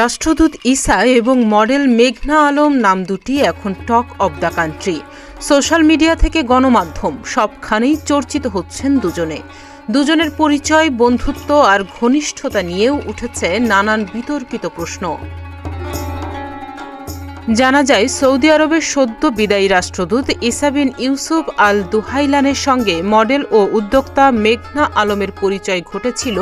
রাষ্ট্রদূত ইসা এবং মডেল মেঘনা আলম নাম দুটি এখন talk of the country. Social media থেকে গণমাধ্যম, সবখানেই চর্চিত হচ্ছেন দুজনে। দুজনের পরিচয়, বন্ধুত্ব আর ঘনিষ্ঠতা নিয়েও উঠেছে নানান বিতর্কিত প্রশ্ন। জানা যায়, সৌদি আরবের সদ্য বিদায়ী রাষ্ট্রদূত ইসাবিন ইউসুফ আল দুহাইলানের সঙ্গে মডেল ও উদ্যোক্তা মেঘনা আলমের পরিচয় ঘটেছিল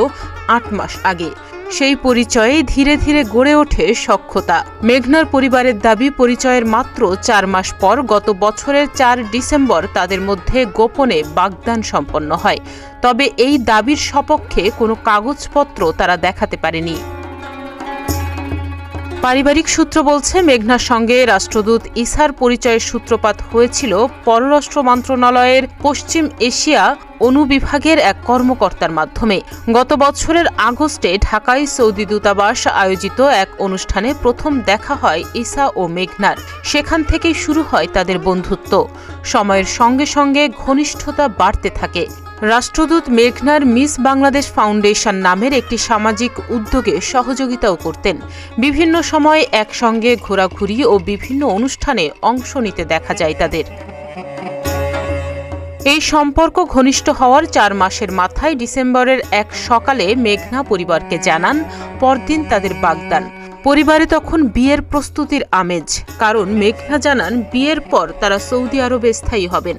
আট মাস আগে। সেই পরিচয়ে ধীরে ধীরে গড়ে ওঠে সক্ষতা মেঘনার পরিবারের দাবি, পরিচয়ের মাত্র চার মাস পর গত বছরের চার ডিসেম্বর তাদের মধ্যে গোপনে বাগদান সম্পন্ন হয়। তবে এই দাবির সপক্ষে কোনো কাগজপত্র তারা দেখাতে পারেনি। পারিবারিক সূত্র বলছে, মেঘনার সঙ্গে রাষ্ট্রদূত ইসার পরিচয়ের সূত্রপাত হয়েছিল পররাষ্ট্র মন্ত্রণালয়ের পশ্চিম এশিয়া অনুবিভাগের এক কর্মকর্তার মাধ্যমে। গত বছরের আগস্টে ঢাকায় সৌদি দূতাবাস আয়োজিত এক অনুষ্ঠানে প্রথম দেখা হয় ইসা ও মেঘনার। সেখান থেকেই শুরু হয় তাদের বন্ধুত্ব। সময়ের সঙ্গে সঙ্গে ঘনিষ্ঠতা বাড়তে থাকে। রাষ্ট্রদূত মেঘনার মিস বাংলাদেশ ফাউন্ডেশন নামের একটি সামাজিক উদ্যোগে সহযোগিতাও করতেন। বিভিন্ন সময় একসঙ্গে ঘোরাঘুরি ও বিভিন্ন অনুষ্ঠানে অংশ নিতে দেখা যায় তাদের। এই সম্পর্ক ঘনিষ্ঠ হওয়ার চার মাসের মাথায় ডিসেম্বরের এক সকালে মেঘনা পরিবারকে জানান, পরদিন তাদের বাগদান। পরিবারে তখন বিয়ের প্রস্তুতির আমেজ। কারণ মেঘনা জানান, বিয়ের পর তারা সৌদি আরবে স্থায়ী হবেন।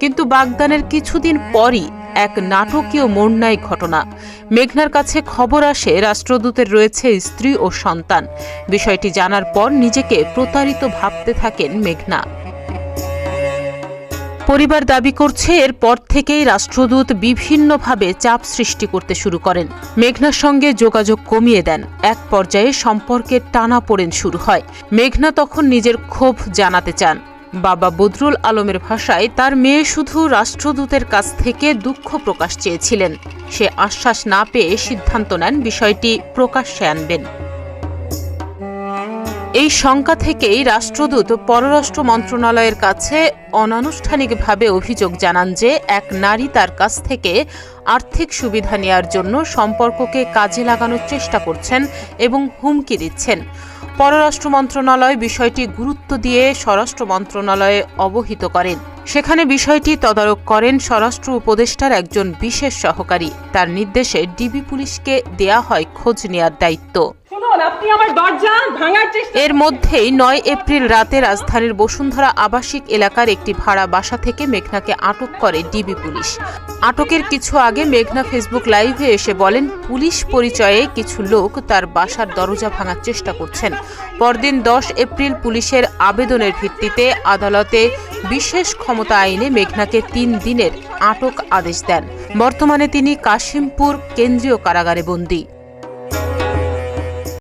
কিন্তু বাগদানের কিছুদিন পরই এক নাটকীয় মন্যায় ঘটনা। মেঘনার কাছে খবর আসে, রাষ্ট্রদূতের রয়েছে স্ত্রী ও সন্তান। বিষয়টি জানার পর নিজেকে প্রতারিত ভাবতে থাকেন মেঘনা। পরিবার দাবি করছে, এরপর থেকেই রাষ্ট্রদূত বিভিন্নভাবে চাপ সৃষ্টি করতে শুরু করেন। মেঘনার সঙ্গে যোগাযোগ কমিয়ে দেন। এক পর্যায়ে সম্পর্কের টানা পড়েন শুরু হয়। মেঘনা তখন নিজের ক্ষোভ জানাতে চান। বাবা বদরুল আলমের ভাষায় তার মেয়ে শুধু রাষ্ট্রদূতের কাছ থেকে দুঃখ প্রকাশ চেয়েছিলেন। সে আশ্বাস না পেয়ে সিদ্ধান্ত নেন, বিষয়টি প্রকাশ্যে আনবেন। এই শঙ্কা থেকেই রাষ্ট্রদূত, পররাষ্ট্র মন্ত্রণালয়ের কাছে অনানুষ্ঠানিকভাবে অভিযোগ জানান যে, এক নারী তার কাছ থেকে আর্থিক সুবিধা নেয়ার জন্য সম্পর্ককে কাজে লাগানোর চেষ্টা করছেন এবং হুমকি দিচ্ছেন। পররাষ্ট্র মন্ত্রণালয় বিষয়টি গুরুত্ব দিয়ে স্বরাষ্ট্র মন্ত্রণালয়ে অবহিত করেন। সেখানে বিষয়টি তদারক করেন স্বরাষ্ট্র উপদেষ্টার একজন বিশেষ সহকারী। তার নির্দেশে ডিবি পুলিশকে দেয়া হয় খোঁজ নেয়ার দায়িত্ব। এর মধ্যেই নয় এপ্রিল রাতে রাজধানীর বসুন্ধরা আবাসিক এলাকার একটি ভাড়া বাসা থেকে মেঘনাকে আটক করে ডিবি পুলিশ। আটকের কিছু আগে মেঘনা ফেসবুক লাইভে এসে বলেন পুলিশ পরিচয়ে কিছু লোক তার বাসার দরজা ভাঙার চেষ্টা করছেন। পরদিন দশ এপ্রিল পুলিশের আবেদনের ভিত্তিতে আদালতে বিশেষ ক্ষমতা আইনে মেঘনাকে তিন দিনের আটক আদেশ দেন। বর্তমানে তিনি কাশিমপুর কেন্দ্রীয় কারাগারে বন্দী।